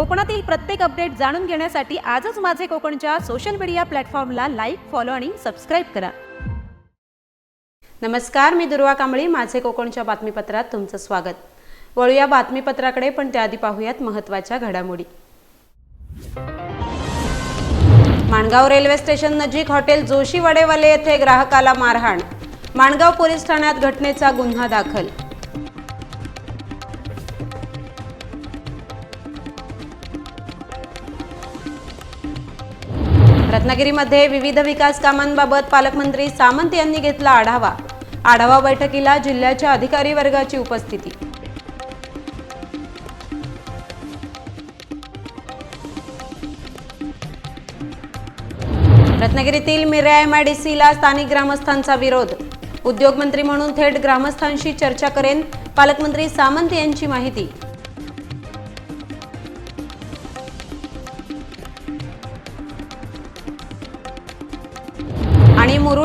कोकणातील प्रत्येक अपडेट जाणून घेण्यासाठी आजच माझे कोकणच्या सोशल मीडिया प्लॅटफॉर्मला लाईक फॉलो आणि सबस्क्राईब करा. नमस्कार मी दुर्वा कांबळी. माझे कोकणच्या बातमीपत्रात तुमचं स्वागत. वळूया बातमीपत्राकडे पण त्याआधी पाहूयात महत्त्वाच्या घडामोडी. माणगाव रेल्वे स्टेशन नजीक हॉटेल जोशी वडेवाले येथे ग्राहकाला मारहाण. माणगाव पोलीस ठाण्यात घटनेचा गुन्हा दाखल. रत्नागिरीमध्ये विविध विकास कामांबाबत पालकमंत्री सामंत यांनी घेतला आढावा. आढावा बैठकीला जिल्ह्याच्या अधिकारी वर्गाची उपस्थिती. रत्नागिरीतील मिरे एमआयडीसीला स्थानिक ग्रामस्थांचा विरोध. उद्योगमंत्री म्हणून थेट ग्रामस्थांशी चर्चा करेन पालकमंत्री सामंत यांची माहिती.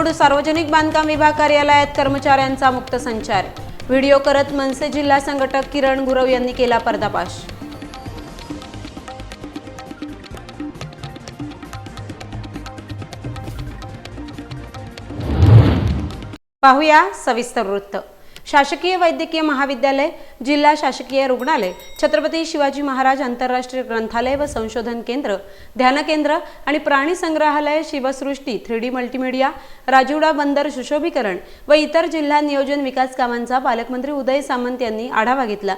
मुरुड सार्वजनिक बांधकाम विभाग कार्यालयात कर्मचाऱ्यांचा मुक्त संचार. व्हिडिओ करत मनसे जिल्हा संघटक किरण गुरव यांनी केला पर्दापाश पाहूया सविस्तर वृत्त. शासकीय वैद्यकीय महाविद्यालय जिल्हा शासकीय रुग्णालय छत्रपती शिवाजी महाराज आंतरराष्ट्रीय ग्रंथालय व संशोधन केंद्र ध्यान केंद्र आणि प्राणी संग्रहालय Shivsrushti three D multimedia Rajiwada बंदर सुशोभीकरण व इतर जिल्हा नियोजन विकास कामांचा पालकमंत्री उदय सामंत यांनी आढावा घेतला.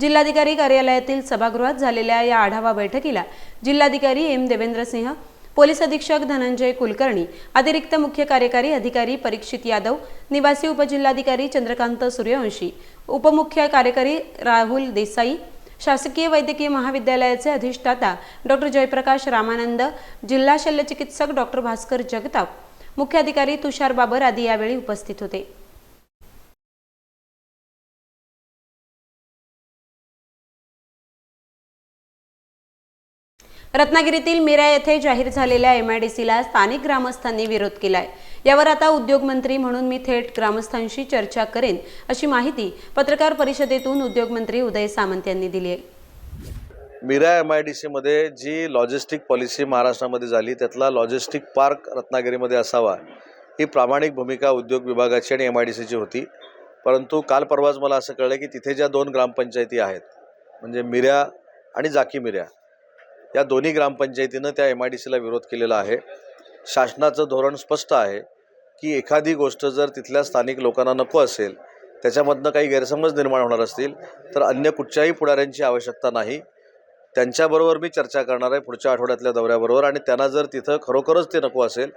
जिल्हाधिकारी कार्यालयातील सभागृहात झालेल्या या आढावा बैठकीला जिल्हाधिकारी एम देवेंद्र सिंह पोलीस अधीक्षक धनंजय कुलकर्णी अतिरिक्त मुख्य कार्यकारी अधिकारी परीक्षित यादव निवासी उपजिल्हाधिकारी चंद्रकांत सूर्यवंशी उपमुख्य कार्यकारी राहुल देसाई शासकीय वैद्यकीय महाविद्यालयाचे अधिष्ठाता डॉक्टर जयप्रकाश रामानंद जिल्हा शल्यचिकित्सक डॉक्टर भास्कर जगताप मुख्य अधिकारी तुषार बाबर आदी यावेळी उपस्थित होते. रत्नागिरीतील मिरा येथे जाहीर झालेल्या एमआयडीसीला स्थानिक ग्रामस्थांनी विरोध केलाय. यावर आता उद्योगमंत्री म्हणून मी थेट ग्रामस्थांशी चर्चा करेन अशी माहिती पत्रकार परिषदेतून उद्योगमंत्री उदय सामंत यांनी दिली आहे. मीरा एम आय डी सीमध्ये जी लॉजिस्टिक पॉलिसी महाराष्ट्रामध्ये झाली त्यातला लॉजिस्टिक पार्क रत्नागिरीमध्ये असावा ही प्रामाणिक भूमिका उद्योग विभागाची आणि एम आय डी सीची होती. परंतु काल परवाच मला असं कळलं की तिथे ज्या दोन ग्रामपंचायती आहेत म्हणजे मिऱ्या आणि जाकी मिऱ्या या दोन्ही ग्रामपंचायतीनं त्या एम आय डी सीला विरोध केलेला आहे. शासनाचं धोरण स्पष्ट आहे की एखादी गोष्ट जर तिथल्या स्थानिक लोकांना नको असेल त्याच्यामधनं काही गैरसमज निर्माण होणार असतील तर अन्य कुठच्याही पुढाऱ्यांची आवश्यकता नाही. त्यांच्याबरोबर मी चर्चा करणार आहे पुढच्या आठवड्यातल्या दौऱ्याबरोबर आणि त्यांना जर तिथं खरोखरच ते नको असेल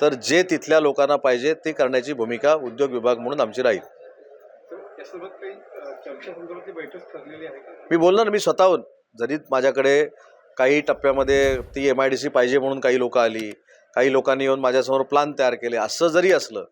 तर जे तिथल्या लोकांना पाहिजे ते करण्याची भूमिका उद्योग विभाग म्हणून आमची राहील. मी बोलणार मी स्वतःहून. जरी माझ्याकडे काही टप्प्यामध्ये ती एम आय डी सी पाहिजे म्हणून काही लोकं आली काही लोकांनी येऊन माझ्यासमोर प्लान तयार केले असं जरी असलं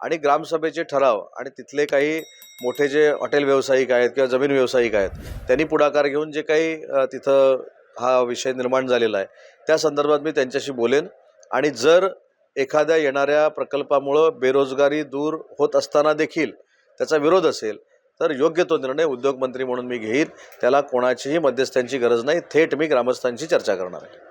आणि ग्रामसभेचे ठराव आणि तिथले काही मोठे जे हॉटेल व्यावसायिक आहेत किंवा जमीन व्यावसायिक आहेत त्यांनी पुढाकार घेऊन जे काही तिथं हा विषय निर्माण झालेला आहे त्या संदर्भात मी त्यांच्याशी बोलेन. आणि जर एखाद्या येणाऱ्या प्रकल्पामुळं बेरोजगारी दूर होत असताना देखील त्याचा विरोध असेल तर योग्य तो निर्णय उद्योगमंत्री म्हणून मी घेईन. त्याला कोणाचीही मध्यस्थ्यांची गरज नाही. थेट मी ग्रामस्थांशी चर्चा करणार आहे.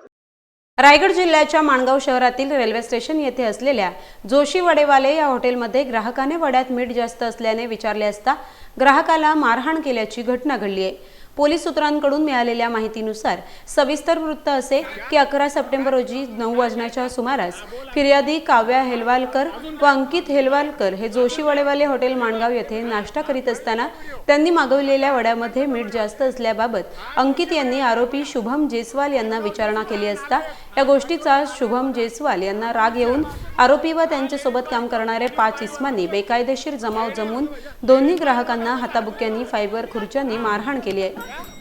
रायगड जिल्ह्याच्या माणगाव शहरातील रेल्वे स्टेशन येथे असलेल्या जोशी वडेवाले या हॉटेलमध्ये ग्राहकाने वड्यात मीठ जास्त असल्याने विचारले असता ग्राहकाला मारहाण केल्याची घटना घडली आहे. पोलीस सूत्रांकडून मिळालेल्या माहितीनुसार सविस्तर वृत्त असे की अकरा सप्टेंबर रोजी नऊ वाजण्याच्या सुमारास फिर्यादी काव्या हेलवालकर व अंकित हेलवालकर हे जोशी वडेवाले हॉटेल माणगाव येथे नाश्ता करीत असताना त्यांनी मागवलेल्या वड्यामध्ये मीठ जास्त असल्याबाबत अंकित यांनी आरोपी शुभम जयस्वाल यांना विचारणा केली असता या गोष्टीचा शुभम जयस्वाल यांना राग येऊन आरोपी व त्यांच्यासोबत काम करणारे पाच इस्मांनी बेकायदेशीर जमाव जमून दोन्ही ग्राहकांना हाताबुक्यांनी फायबर खुर्च्यांनी मारहाण केली आहे.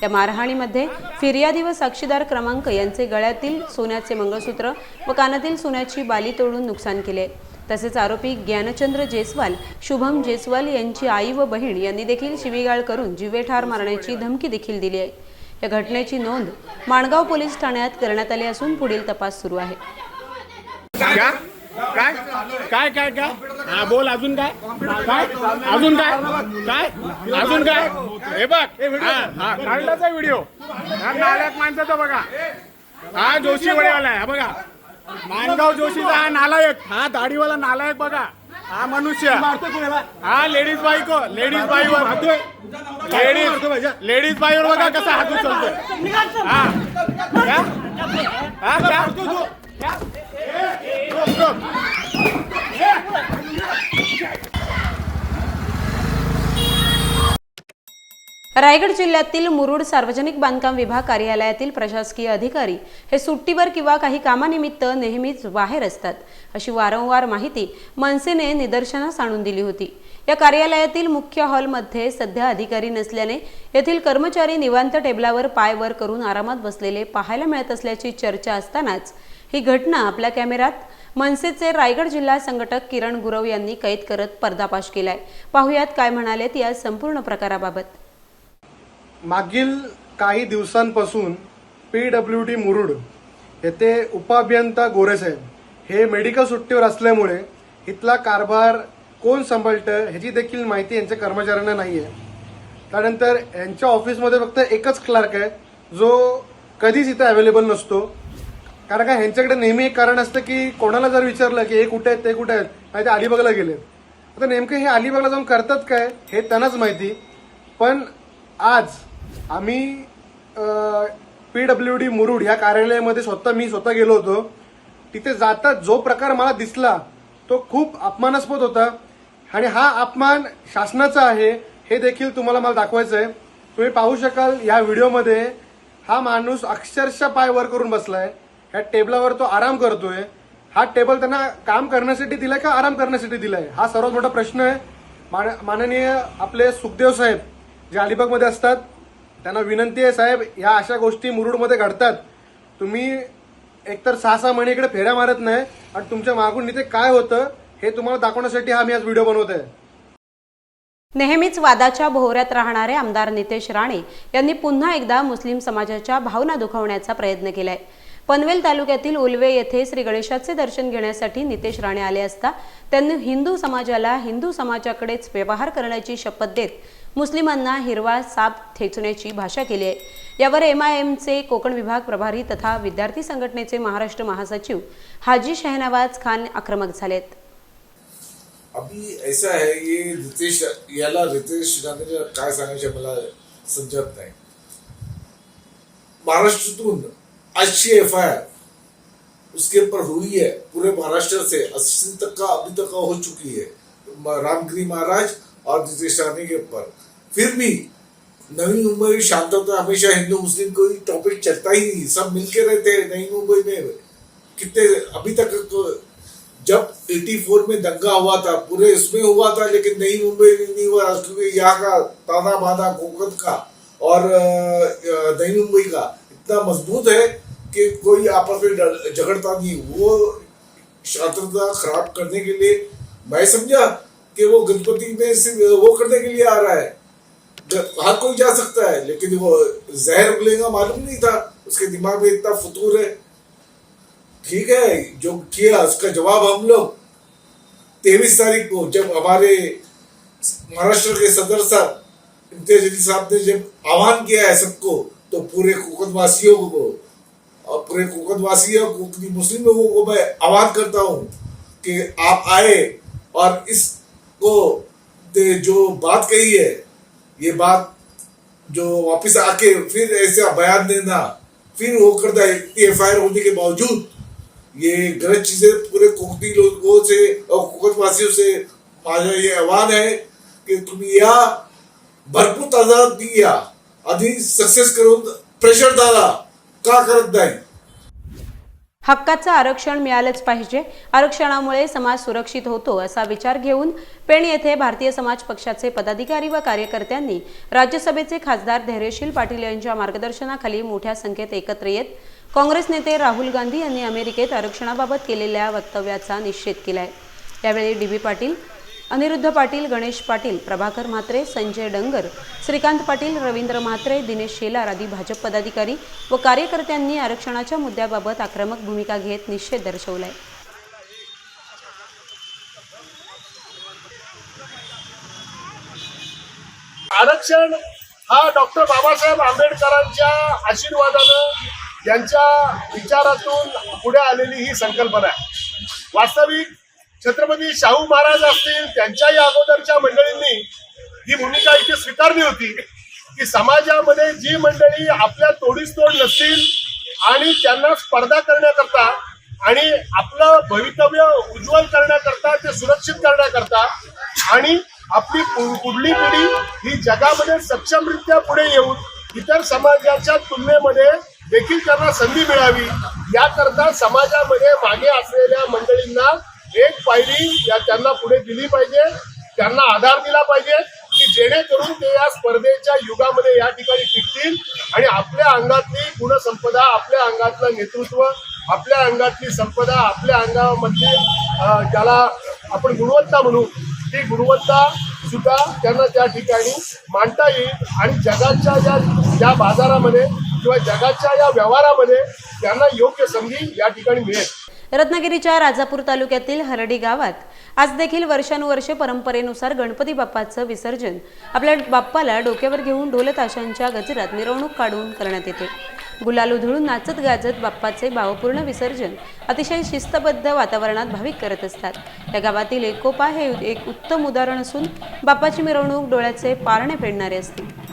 या मारहाणीमध्ये फिर्यादी व साक्षीदार क्रमांक यांचे गळ्यातील सोन्याचे मंगळसूत्र व कानातील सोन्याची बाली तोडून नुकसान केले तसेच आरोपी ज्ञानचंद्र जयस्वाल शुभम जयस्वाल यांची आई व बहीण यांनी देखील शिवीगाळ करून जीवे ठार मारण्याची धमकी देखील दिली आहे. या घटनेची नोंद माणगाव पोलीस ठाण्यात करण्यात आली असून पुढील तपास सुरू आहे. क्या? काय? काय काय काय? हा बोल अजून काय? काय? अजून काय? काय? अजून काय? हे बघ. काढलाचा व्हिडिओ. नालायक माणसाचा बघा. हा जोशी वडेवाला आहे हा बघा. मानगाव जोशीचा हा नालायक. हा दाढीवाला नालायक बघा. हा मनुष्य. हा लेडीज बाईको लेडीज बाईवर. लेडीज लेडीज बाईवर बघा कसा हात उचलतोय हा क्या? हा क्या? क्या? रोक, रोक. रायगड जिल्ह्यातील मुरुड सार्वजनिक बांधकाम विभाग कार्यालयातील प्रशासकीय अधिकारी हे सुट्टीवर किंवा काही कामानिमित्त नेहमीच बाहेर असतात अशी वारंवार माहिती मनसेने निदर्शनास आणून दिली होती. या कार्यालयातील मुख्य हॉलमध्ये सध्या अधिकारी नसल्याने येथील कर्मचारी निवांत टेबलावर पाय वर करून आरामात बसलेले पाहायला मिळत असल्याची चर्चा असतानाच ही घटना आपल्या कॅमेऱ्यात मनसेचे रायगड जिल्हा संघटक किरण गुरव यांनी कैद करत पर्दापाश केलाय. पाहुयात काय म्हणालेत या संपूर्ण प्रकाराबाबत. मागील काही दिवसांपासून पी डब्ल्यू डी मुरुड येथे उपअभियंता गोरेसाहेब हे मेडिकल सुट्टीवर असल्यामुळे इथला कारभार कोण सांभाळतं ह्याची देखील माहिती यांच्या कर्मचाऱ्यांना नाही आहे त्यानंतर यांच्या ऑफिसमध्ये फक्त एकच क्लार्क आहे जो कधीच इथं अवेलेबल नसतो. कारण का ह्यांच्याकडे नेहमी एक कारण असतं की कोणाला जर विचारलं की हे कुठे आहेत ते कुठे आहेत नाही ते अलिबागला गेले आता नेमकं हे अलिबागला जाऊन करतात काय हे त्यांनाच माहिती. पण आज आम्ही पी डब्ल्यू डी मुरुड ह्या कार्यालयामध्ये स्वतः मी स्वतः गेलो होतो. तिथे जाता जो प्रकार मला दिसला तो खूप अपमानास्पद होता. आणि हा अपमान शासनाचा आहे हे देखील तुम्हाला मला दाखवायचं आहे तुम्ही पाहू शकाल या व्हिडिओमध्ये हा माणूस अक्षरशः पाय वर करून बसलाय. ह्या टेबलावर तो आराम करतोय. हा टेबल त्यांना काम करण्यासाठी दिलाय का आराम करण्यासाठी दिलाय? हा सर्वात मोठा प्रश्न आहे. मान- माननीय आपले सुखदेव साहेब जे अलिबागमध्ये असतात त्यांना विनंती आहे साहेब ह्या अशा गोष्टी मुरुडमध्ये घडतात. तुम्ही एकतर सहा सहा महिने इकडे फेऱ्या मारत नाही आणि तुमच्या मागून इथे काय होतं हे तुम्हाला दाखवण्यासाठी हा मी आज व्हिडिओ बनवत आहे. नेहमीच वादाच्या भोवऱ्यात राहणारे आमदार नितेश राणे यांनी पुन्हा एकदा मुस्लिम समाजाच्या भावना दुखावण्याचा प्रयत्न केलाय. पनवेल तालुक्यातील उलवे येथे श्री गणेशाचे दर्शन घेण्यासाठी नितेश राणे आले असता त्यांनी हिंदू समाजाला हिंदू समाजाकडेच व्यवहार करण्याची शपथ देत मुस्लिमांना हिरवा साप ठेचण्याची भाषा केली आहे. यावर एम आय एमचे कोकण विभाग प्रभारी तथा विद्यार्थी संघटनेचे महाराष्ट्र महासचिव हाजी शहनवाज खान आक्रमक झालेत. अभी ऐसा है ये रितेश याला रितेश राणेला काय सांगायचे मला समजत नाही. महाराष्ट्रातून अच्छी एफ आई आर उसके ऊपर हुई है पूरे महाराष्ट्र से अस्सी तक का अभी तक का हो चुकी है. रामगिरी महाराज और रितेश राणे के ऊपर फिर भी नवी मुंबई शांतता हमेशा हिंदू, मुस्लिम कोई टॉपिक चलता ही नहीं, सब मिलके रहते हैं नई मुंबई में। कितने, अभी तक तो जब 84 में दंगा हुआ था, पूरे इसमें हुआ था, लेकिन नई मुंबई में नहीं हुआ क्योंकि यहाँ का ताना बाना कोकत का और नई मुंबई का इतना मज़बूत है कि कोई आपस में झगड़ता नहीं वो शांतता खराब करने के लिए, मैं समझा कि वो गणपति में सिर्फ़ वो करने के लिए आ रहा है। हर कोई जा सकता है, लेकिन वो जहर उगलेगा मालूम नहीं था। उसके दिमाग में इतना फतूर है। ठीक है, जो किया, उसका जवाब हम लोग तेईस तारीख को, जब हमारे महाराष्ट्र के सदर साहब इम्तियाज़ अली साहब ने जब आह्वान किया है सबको तो पूरे कोकण वासियों को, और पूरे कोकण वासियों कोकणी मुस्लिम लोगों को मैं आह्वान करता हूँ कि आप आए और इसको जो बात कही है ये बात जो वापस आके फिर ऐसा बयान देना फिर वो करता है एफ आई आर होने के बावजूद ये गलत चीजें पूरे कोकणी लोगों से और कुकणवासियों से माझा ये आव्हान आहे की तुम्ही या भरपूर ताजात या आधी सक्सेस करून प्रेशर दादा का करत नाही हक्काचं आरक्षण मिळालंच पाहिजे. आरक्षणामुळे समाज सुरक्षित होतो असा विचार घेऊन पेण येथे भारतीय समाज पक्षाचे पदाधिकारी व कार्यकर्त्यांनी राज्यसभेचे खासदार धैर्यशील पाटील यांच्या मार्गदर्शनाखाली मोठ्या संख्येत एकत्र येत काँग्रेस नेते राहुल गांधी यांनी अमेरिकेत आरक्षणाबाबत केलेल्या वक्तव्याचा निषेध केलाय. यावेळी डी बी पाटील अनिरुद्ध पाटील गणेश पाटील प्रभाकर म्हात्रे संजय डंगर श्रीकांत पाटील रवींद्र म्हात्रे दिनेश शेलार आदी भाजप पदाधिकारी व कार्यकर्त्यांनी आरक्षणाच्या मुद्द्याबाबत आक्रमक भूमिका घेत निषेध दर्शवलाय. आरक्षण हा डॉक्टर बाबासाहेब आंबेडकरांच्या आशीर्वादानं त्यांच्या विचारातून पुढे आलेली ही संकल्पना आहे. वास्तविक छत्रपती शाहू महाराज असतील त्यांच्याही अगोदरच्या मंडळींनी ही भूमिका इथे स्वीकारली होती. की समाजामध्ये जी मंडळी आपल्या तोडीस तोड नसतील आणि त्यांना स्पर्धा करण्याकरता आणि आपलं भवितव्य उज्ज्वल करण्याकरता ते सुरक्षित करण्याकरता आणि आपली पुढली पिढी ही जगामध्ये सक्षमरित्या पुढे येऊन इतर समाजाच्या तुलनेमध्ये देखील त्यांना संधी मिळावी याकरता समाजामध्ये मागे असलेल्या मंडळींना एक पायरी या त्यांना पुढे दिली पाहिजे त्यांना आधार दिला पाहिजे की जेणेकरून ते या स्पर्धेच्या युगामध्ये या ठिकाणी टिकतील आणि आपल्या अंगातली गुणसंपदा आपल्या अंगातलं नेतृत्व आपल्या अंगातली संपदा आपल्या अंगामधली ज्याला आपण गुणवत्ता म्हणू ती गुणवत्ता सुद्धा त्यांना त्या ठिकाणी मांडता येईल. आणि जगाच्या ज्या या बाजारामध्ये किंवा जगाच्या या व्यवहारामध्ये त्यांना योग्य संधी या ठिकाणी मिळेल. रत्नागिरीच्या राजापूर तालुक्यातील हरडी गावात आज देखील वर्षानुवर्षे परंपरेनुसार गणपती बाप्पाचं विसर्जन. आपल्या बाप्पाला डोक्यावर घेऊन ढोलताशांच्या गजरात मिरवणूक काढून करण्यात येते. गुलाल उधळून नाचत गाजत बाप्पाचे भावपूर्ण विसर्जन अतिशय शिस्तबद्ध वातावरणात भाविक करत असतात. या गावातील एकोपा हे एक उत्तम उदाहरण असून बाप्पाची मिरवणूक डोळ्याचे पारणे फेडणारे असते.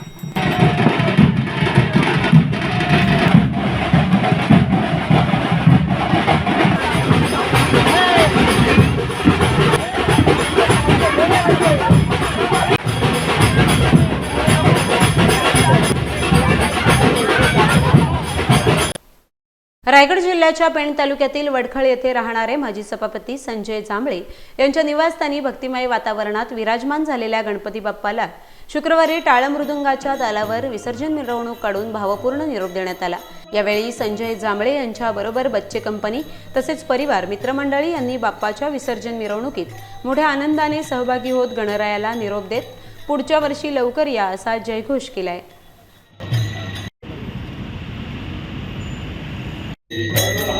रायगड जिल्ह्याच्या पेण तालुक्यातील वडखळ येथे राहणारे माजी सभापती संजय जांभळे यांच्या निवासस्थानी भक्तिमय वातावरणात विराजमान झालेल्या गणपती बाप्पाला शुक्रवारी टाळमृदुंगाच्या तालावर विसर्जन मिरवणूक काढून भावपूर्ण निरोप देण्यात आला. यावेळी संजय जांभळे यांच्याबरोबर बच्चे कंपनी तसेच परिवार मित्रमंडळी यांनी बाप्पाच्या विसर्जन मिरवणुकीत मोठ्या आनंदाने सहभागी होत गणरायाला निरोप देत पुढच्या वर्षी लवकर या असा जयघोष केलाय.